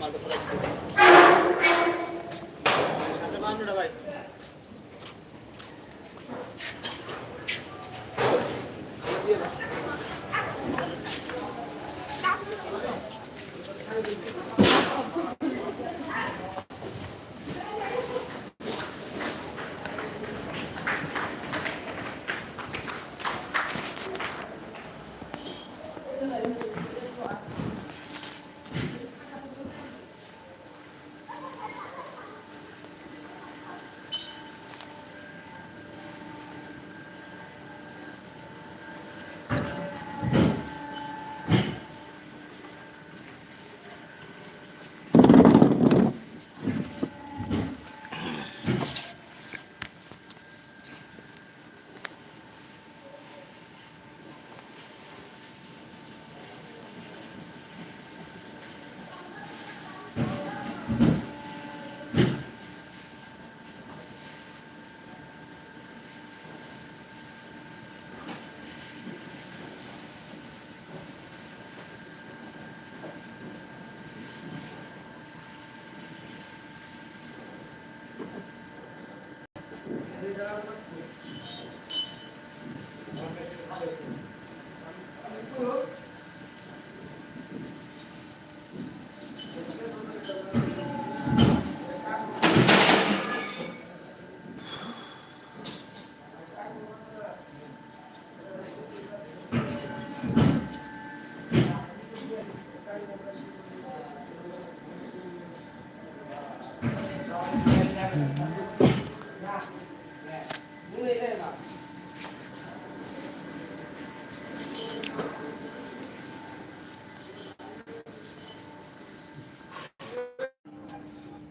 মালটা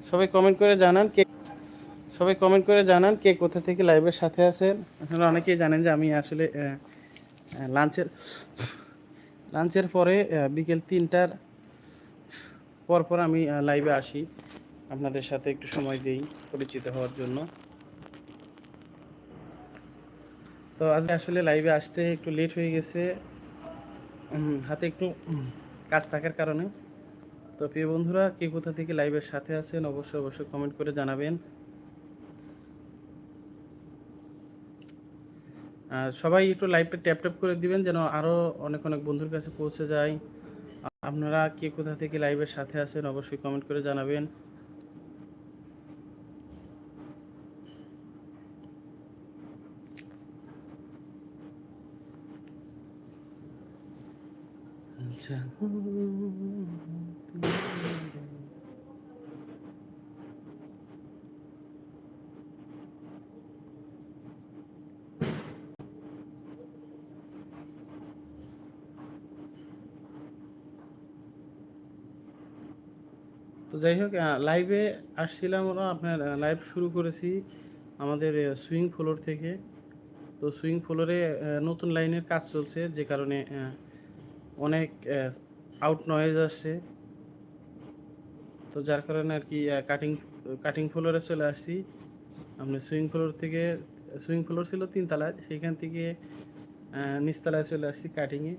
সবাই কমেন্ট করে জানান কে সবাই কমেন্ট করে জানান কে কোথা থেকে লাইভের সাথে আছেন। আপনারা অনেকেই জানেন যে আমি আসলে লাঞ্চের লাঞ্চের পরে বিকেল তিনটার পর পর আমি লাইভে আসি। আপনাদের সাথে একটু সময় দেই পরিচিত হওয়ার জন্য। তো আজ আসলে লাইভে আসতে একটু লেট হয়ে গেছে। হাতে একটু কাজ থাকার কারণে। তো প্রিয় বন্ধুরা, কে কোথা থেকে লাইভের সাথে আছেন, অবশ্যই অবশ্যই কমেন্ট করে জানাবেন। আর সবাই একটু লাইভটা ট্যাপ ট্যাপ করে দিবেন, যেন আরও অনেক অনেক বন্ধুর কাছে পৌঁছে যায় আপনারা কে কোথা থেকে লাইভের সাথে আছেন, অবশ্যই কমেন্ট করে জানাবেন। তো যাই হোক লাইভে আসছিলাম ওরা, আপনার লাইভ শুরু করেছি আমাদের সুইং ফ্লোর থেকে। তো সুইং ফ্লোরে নতুন লাইনের কাজ চলছে, যে কারণে অনেক আউট নয়েজ আসছে। তো যার কারণে আর কি কাটিং কাটিং ফ্লোরে চলে আসছি। আপনি সুইং ফ্লোর থেকে সুইং ফ্লোর ছিল তিনতলায়, সেইখান থেকে নিচতলায় চলে আসছি কাটিংয়ে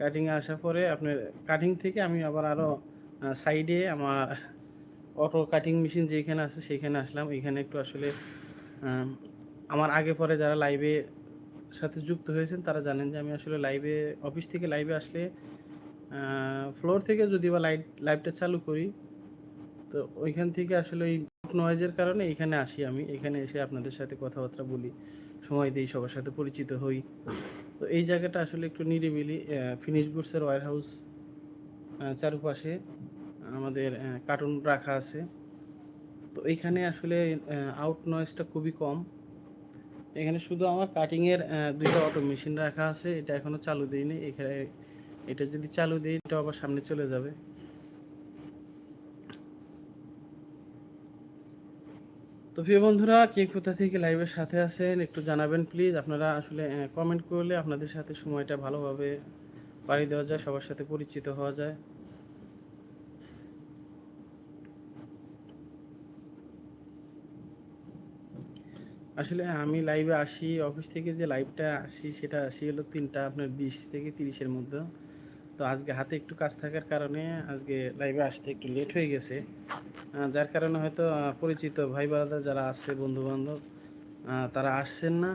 কাটিংয়ে আসার পরে আপনার কাটিং থেকে আমি আবার আরও সাইডে আমার অটো কাটিং মেশিন যেখানে আছে সেইখানে আসলাম। এখানে একটু আসলে আমার আগে পরে যারা লাইভে সাথে যুক্ত হয়েছেন, তারা জানেন যে আমি আসলে লাইভে অফিস থেকে লাইভে আসলে ফ্লোর থেকে যদি বা লাইট লাইভটা চালু করি, তো ওইখান থেকে আসলে ওই নয়েজের কারণে এখানে আসি আমি। এখানে এসে আপনাদের সাথে কথাবার্তা বলি, সময় দিই, সবার সাথে পরিচিত হই। তো এই জায়গাটা আসলে একটু নিরিবিলি ফিনিশ গুডসের ওয়ার হাউস চারপাশে আমাদের কার্টুন রাখা আছে। তো এইখানে আসলে আউট নয়েজটা খুবই কম। এখানে শুধু আমার কাটিংয়ের দুইটা অটো মেশিন রাখা আছে। এটা এখনও চালু দিইনি। এখানে এটা যদি চালু দিই, এটা আবার সামনে চলে যাবে। তো প্রিয় বন্ধুরা, কে কোথা থেকে লাইভের সাথে আছেন একটু জানাবেন প্লিজ আপনারা আসলে কমেন্ট করলে আপনাদের সাথে সময়টা ভালোভাবে পাড়ি দেওয়া যায়, সবার সাথে পরিচিত হওয়া যায়। আসলে আমি লাইভে আসি অফিস থেকে যে লাইভটা আসি, সেটা আসি হলো তিনটা, আপনার বিশ থেকে তিরিশের মধ্যে। তো আজকে হাতে একটু কাজ থাকার কারণে আজকে লাইভে আসতে একটু লেট হয়ে গেছে। যার কারণে হয়তো পরিচিত ভাই বারাদা যারা আছে বন্ধু বান্ধব তারা আসছেন না।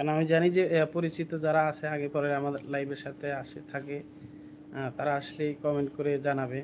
কেন আমি জানি যে পরিচিত যারা আছে, আগে পরে আমাদের লাইভের সাথে আসে, থাকে তারা আসলেই কমেন্ট করে জানাবে।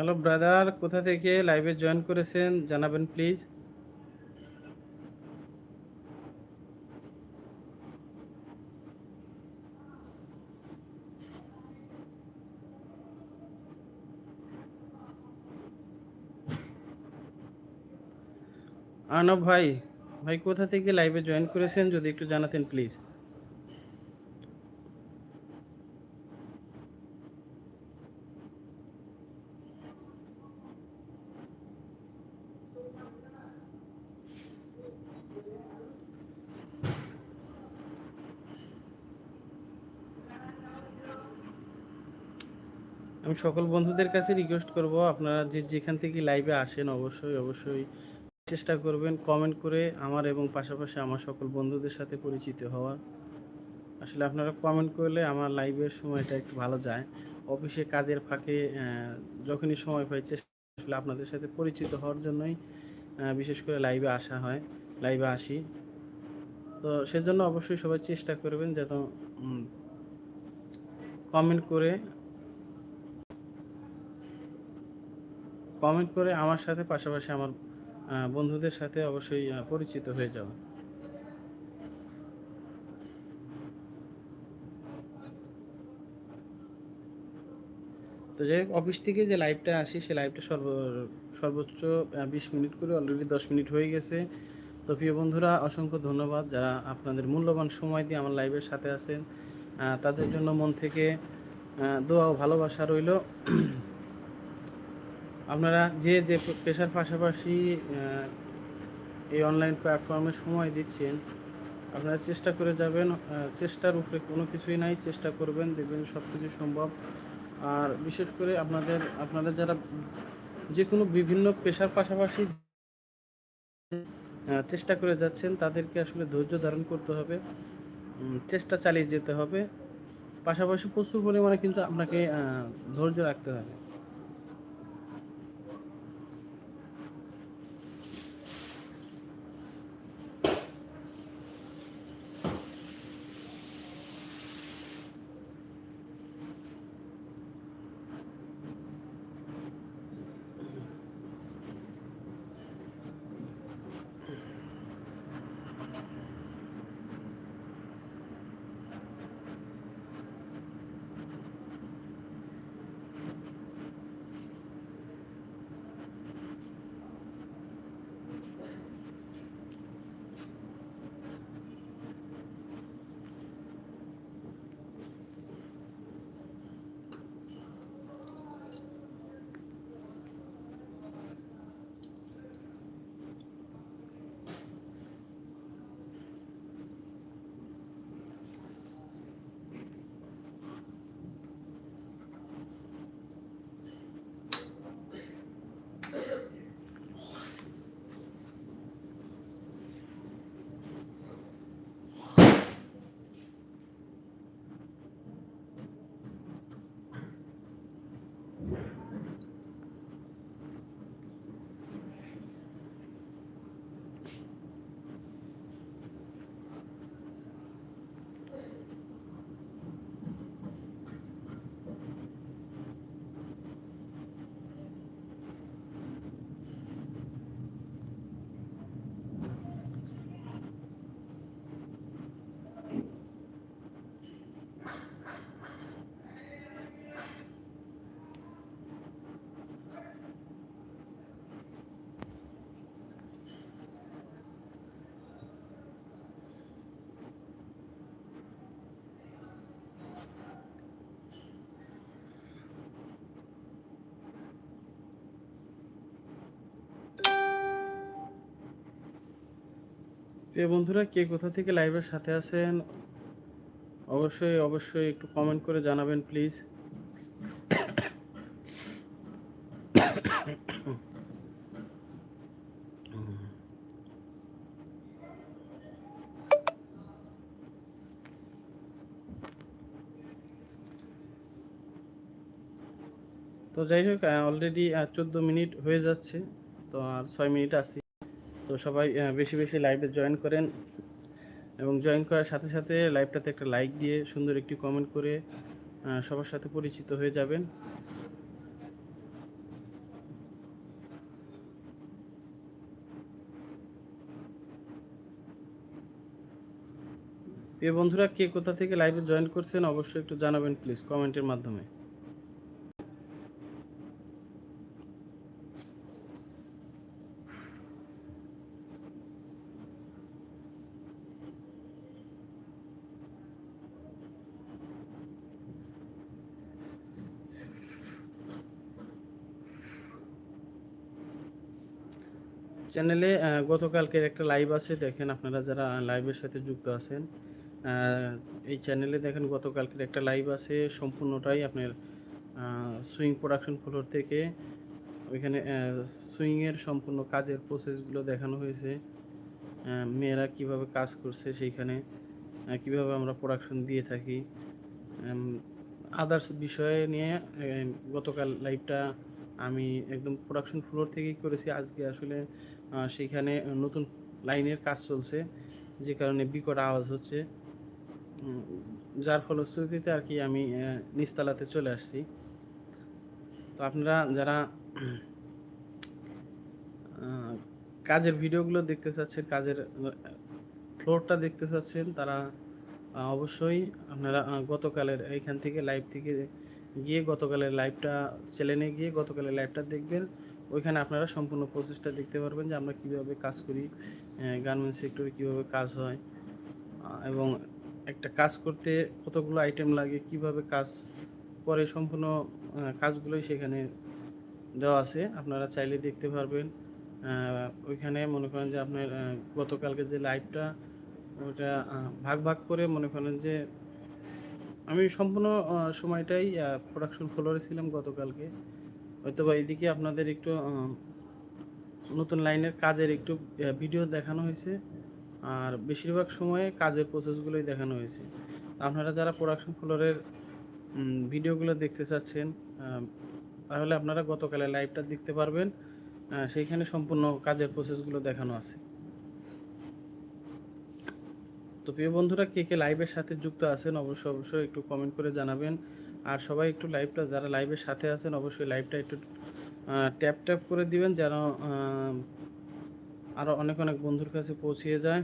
হ্যালো ব্রাদার, কোথা থেকে লাইভে জয়েন করেছেন জানাবেন প্লিজ। আর্নব ভাই ভাই কোথা থেকে লাইভে জয়েন করেছেন যদি একটু জানাতেন প্লিজ। আমি সকল বন্ধুদের কাছে রিকোয়েস্ট করব, আপনারা যে যেখান থেকে লাইভে আসেন অবশ্যই অবশ্যই চেষ্টা করবেন কমেন্ট করে আমার এবং পাশাপাশি আমার সকল বন্ধুদের সাথে পরিচিত হওয়ার। আসলে আপনারা কমেন্ট করলে আমার লাইভের সময়টা একটু ভালো যায়। অফিসে কাজের ফাঁকে যখনই সময় পাই চেষ্টা আসলে আপনাদের সাথে পরিচিত হওয়ার জন্যই বিশেষ করে লাইভে আসা হয় লাইভে আসি। তো সেজন্য অবশ্যই সবাই চেষ্টা করবেন যাতে কমেন্ট করে কমেন্ট করে আমার সাথে, পাশাপাশি আমার বন্ধুদের সাথে অবশ্যই পরিচিত হয়ে যাওয়া তো যাই অফিস থেকে যে লাইভটা আসি সেই লাইভটা সর্ব, সর্বোচ্চ বিশ মিনিট করে অলরেডি দশ মিনিট হয়ে গেছে। তো প্রিয় বন্ধুরা, অসংখ্য ধন্যবাদ যারা আপনাদের মূল্যবান সময় দিয়ে আমার লাইভের সাথে আছেন। তাদের জন্য মন থেকে দোয়া ও ভালোবাসা রইল। আপনারা যে যে পেশার পাশাপাশি এই অনলাইন প্ল্যাটফর্মে সময় দিচ্ছেন, আপনারা চেষ্টা করে যাবেন চেষ্টার উপরে কোনো কিছুই নাই, চেষ্টা করবেন, দেখবেন সব কিছু সম্ভব। আর বিশেষ করে আপনাদের, আপনারা যারা যে কোনো বিভিন্ন পেশার পাশাপাশি চেষ্টা করে যাচ্ছেন, তাদেরকে আসলে ধৈর্য ধারণ করতে হবে চেষ্টা চালিয়ে যেতে হবে। পাশাপাশি প্রচুর পরিমাণে কিন্তু আপনাকে ধৈর্য রাখতে হবে। প্রিয় বন্ধুরা, কে কোথা থেকে লাইভের সাথে আছেন? অবশ্যই অবশ্যই একটু কমেন্ট করে জানাবেন প্লিজ তো যাই হোক অলরেডি চোদ্দ মিনিট হয়ে যাচ্ছে। তো আর ছয় মিনিট আছে। তো সবাই বেশি বেশি লাইভে জয়েন করেন এবং জয়েন করার সাথে সাথে লাইভটাতে একটা লাইক দিয়ে সুন্দর একটি কমেন্ট করে সবার সাথে পরিচিত হয়ে যাবেন। প্রিয় বন্ধুরা, কে কোথা থেকে লাইভে জয়েন করছেন, অবশ্যই একটু জানাবেন প্লিজ কমেন্টের মাধ্যমে। চ্যানেলে গতকালকের একটা লাইভ আছে, দেখেন আপনারা যারা লাইভের সাথে যুক্ত আছেন এই চ্যানেলে দেখেন গতকালকের একটা লাইভ আছে, সম্পূর্ণটাই আপনার সুইং প্রোডাকশন ফ্লোর থেকে, ওইখানে সুইংয়ের সম্পূর্ণ কাজের প্রসেসগুলো দেখানো হয়েছে মেয়েরা কীভাবে কাজ করছে সেইখানে কীভাবে আমরা প্রোডাকশন দিয়ে থাকি আদার্স বিষয়ে নিয়ে গতকাল লাইভটা আমি একদম প্রোডাকশন ফ্লোর থেকেই করেছি, আজকে আসলে সেখানে নতুন লাইনের কাজ চলছে যে কারণে বিকট আওয়াজ হচ্ছে। যার ফলশ্রুতিতে আর কি আমি আহ, নিচতলাতে চলে আসছি। তো আপনারা যারা কাজের ভিডিওগুলো দেখতে চাচ্ছেন কাজের ফ্লোরটা দেখতে চাচ্ছেন তারা অবশ্যই আপনারা গতকালের এইখান থেকে লাইভ থেকে গিয়ে গতকালের লাইভটা চ্যানেলে গিয়ে গতকালের লাইভটা দেখবেন। ওইখানে আপনারা সম্পূর্ণ প্রসেসটা দেখতে পারবেন যে আমরা কীভাবে কাজ করি গার্মেন্টস সেক্টরে কীভাবে কাজ হয় এবং একটা কাজ করতে কতগুলো আইটেম লাগে, কীভাবে কাজ করে সম্পূর্ণ কাজগুলোই সেখানে দেওয়া আছে। আপনারা চাইলে দেখতে পারবেন ওইখানে মনে করেন যে আপনার গতকালকে যে লাইভটা ওটা ভাগ ভাগ করে মনে করেন যে আমি সম্পূর্ণ সময়টাই প্রোডাকশন ফ্লোরে ছিলাম গতকালকে। হয়তো বা এদিকে আপনাদের একটু নতুন লাইনের কাজের একটু ভিডিও দেখানো হয়েছে। আর বেশিরভাগ সময়ে কাজের প্রসেসগুলোই দেখানো হয়েছে। আপনারা যারা প্রোডাকশন ফ্লোরের ভিডিওগুলো দেখতে চাচ্ছেন তাহলে আপনারা গতকালের লাইভটা দেখতে পারবেন। সেইখানে সম্পূর্ণ কাজের প্রসেসগুলো দেখানো আছে। তো প্রিয় বন্ধুরা, কে কে লাইভের সাথে যুক্ত আছেন, অবশ্যই অবশ্যই একটু কমেন্ট করে জানাবেন। আর সবাই একটু লাইভটা যারা লাইভের সাথে আছেন অবশ্যই লাইভটা একটু ট্যাপ ট্যাপ করে দিবেন যেন আহ, আরও অনেক অনেক বন্ধুর কাছে পৌঁছিয়ে যায়।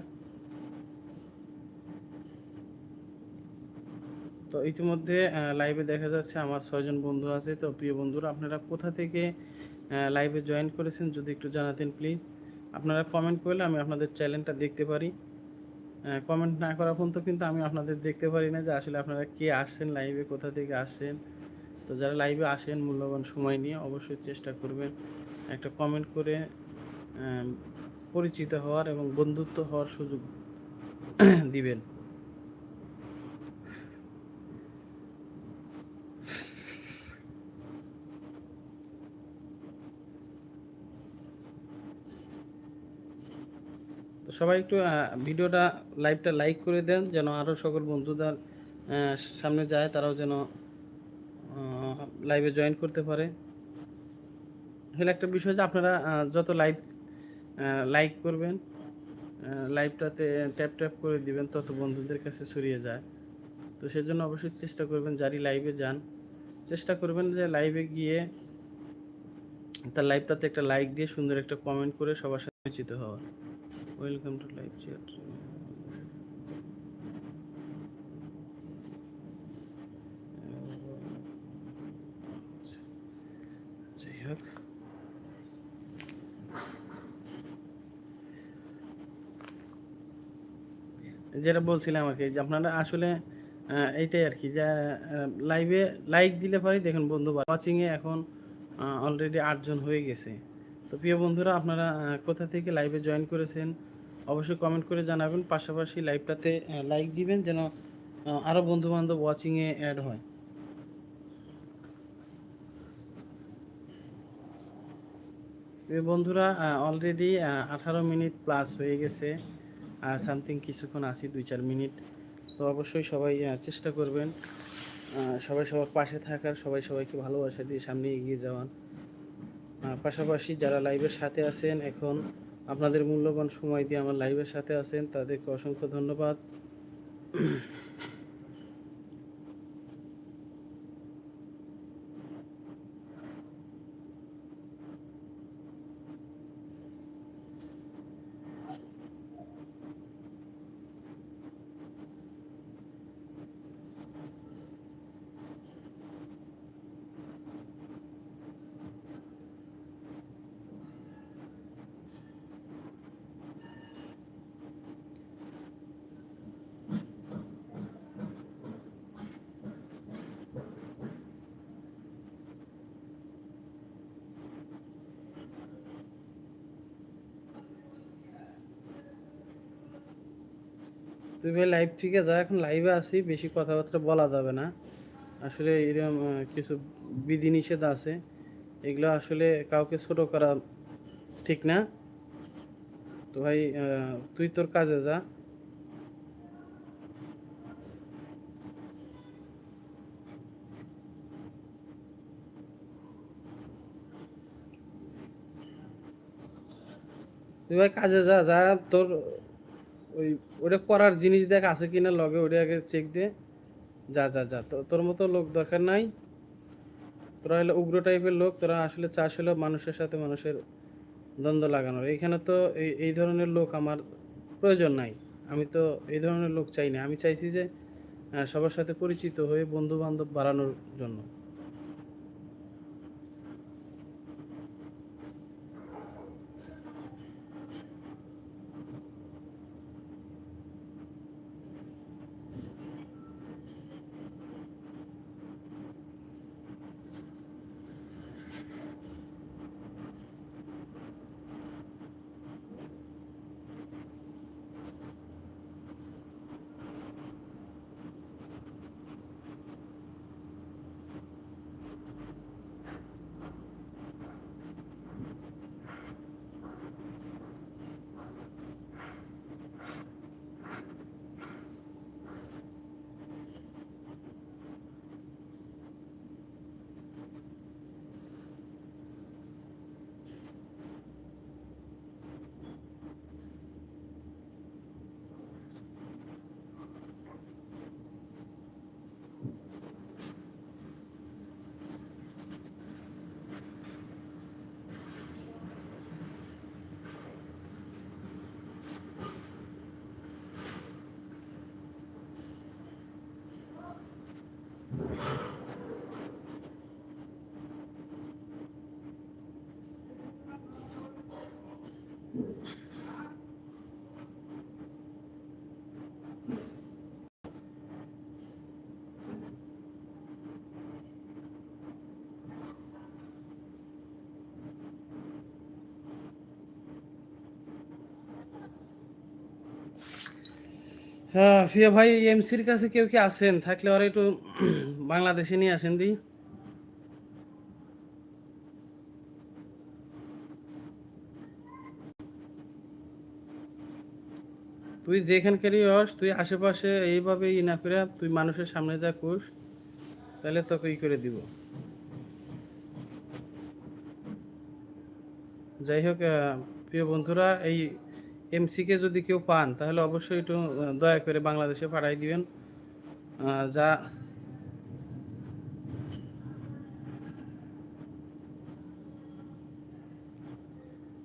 তো ইতিমধ্যে লাইভে দেখা যাচ্ছে আমার ছয়জন বন্ধু আছে। তো প্রিয় বন্ধুরা আপনারা কোথা থেকে লাইভে জয়েন করেছেন যদি একটু জানাতেন প্লিজ আপনারা কমেন্ট করলে আমি আপনাদের চ্যানেলটা দেখতে পারি। কমেন্ট না করা পর্যন্ত কিন্তু আমি আপনাদের দেখতে পারি না যে আসলে আপনারা কে আসছেন লাইভে কোথা থেকে আসছেন। তো যারা লাইভে আসেন, মূল্যবান সময় নিয়ে অবশ্যই চেষ্টা করবেন একটা কমেন্ট করে পরিচিত হওয়ার এবং বন্ধুত্ব হওয়ার সুযোগ দিবেন। সবাই একটু ভিডিওটা লাইভটা লাইক করে দেন, যেন আরও সকল বন্ধুদের সামনে যায়, তারাও যেন লাইভে জয়েন করতে পারে। হলে একটা বিষয় যে আপনারা যত লাইভ লাইক করবেন লাইভটাতে ট্যাপ ট্যাপ করে দিবেন, তত বন্ধুদের কাছে ছড়িয়ে যায়। তো সেজন্য অবশ্যই চেষ্টা করবেন, যারই লাইভে যান, চেষ্টা করবেন যে লাইভে গিয়ে তার লাইভটাতে একটা লাইক দিয়ে সুন্দর একটা কমেন্ট করে সবার সাথে পরিচিত হওয়া। ওয়েলকাম টু লাইভ চ্যাট যেটা বলছিলাম আমাকে যে আপনারা আসলে এইটাই আর কি, যে লাইভে লাইক দিলে পারি দেখুন বন্ধু ওয়াচিংয়ে এখন অলরেডি আটজন হয়ে গেছে। তো প্রিয় বন্ধুরা, আপনারা কোথা থেকে লাইভে জয়েন করেছেন, অবশ্যই কমেন্ট করে জানাবেন। পাশাপাশি লাইভটাতে লাইক দিবেন যেন আরও বন্ধুবান্ধব ওয়াচিংয়ে অ্যাড হয়। বন্ধুরা অলরেডি আঠারো মিনিট প্লাস হয়ে গেছে। সামথিং কিছুক্ষণ আসি দুই চার মিনিট তো অবশ্যই সবাই চেষ্টা করবেন। সবাই সবার পাশে থাকার, সবাই সবাইকে ভালোবাসা দিয়ে সামনে এগিয়ে যাওয়ার। পাশাপাশি যারা লাইভের সাথে আছেন, এখন আপনাদের মূল্যবান সময় দিয়ে আমার লাইভের সাথে আছেন, তাদেরকে অসংখ্য ধন্যবাদ। তুই ভাই লাইভ থেকে যা এখন লাইভে আসি বেশি কথাবার্তা বলা যাবে না। আসলে এরকম কিছু বিধিনিষেধ আছে। এগুলো আসলে কাউকে ছোট করা ঠিক না। তো ভাই তুই তোর কাজে যা। তুই ভাই কাজে যা যা, তোর ওই ওটা করার জিনিস দেখ আছে কিনা লগে ওটা আগে চেক দে। যা যা যা, তো, তোর মতো লোক দরকার নাই। তোরা হলো উগ্র টাইপের লোক, তোরা আসলে চাষ হলো মানুষের সাথে মানুষের দ্বন্দ্ব লাগানোর। এইখানে তো এই এই ধরনের লোক আমার প্রয়োজন নাই। আমি তো এই ধরনের লোক চাই না। আমি চাইছি যে সবার সাথে পরিচিত হয়ে বন্ধু বান্ধব বাড়ানোর জন্য। হ্যাঁ ভাই এমসির কাছে কেউ কি আছেন থাকলে ওরা একটু বাংলাদেশে নিয়ে আসেন দি। তুই যেখানকারই হস, তুই আশেপাশে এইভাবে ই না করে তুই মানুষের সামনে যা কোস তাহলে তোকে ই করে দিব। যাই হোক প্রিয় বন্ধুরা, এই এমসিকে যদি কেউ পান, তাহলে অবশ্যই একটু দয়া করে বাংলাদেশে পাঠাই দিবেন। যা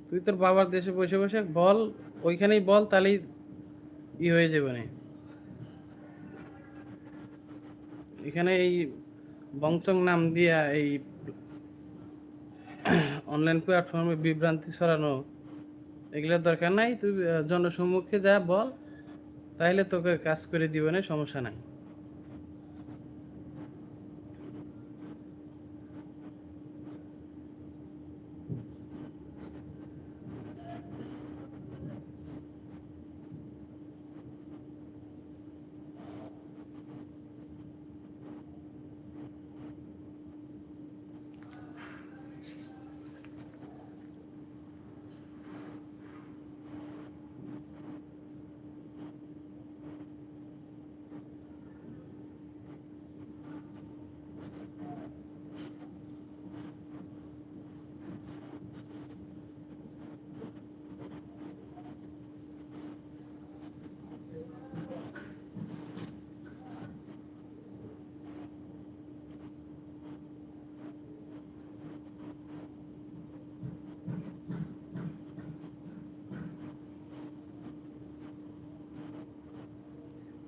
তুই তোর বাবার দেশে বসে বসে বল, ওইখানেই বল, তাহলেই ই হয়ে যাবে এখানে এই বংচং নাম দিয়া এই অনলাইন প্ল্যাটফর্মে বিভ্রান্তি ছড়ানো, এগুলো দরকার নাই। তুই জনসম্মুখে যা বল, তাইলে তোকে কাজ করে দিবে না, সমস্যা নাই।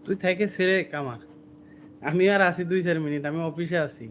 তুই থেকে ছেড়ে কামার। আমি আর আছি দুই চার মিনিট আমি অফিসে আছি।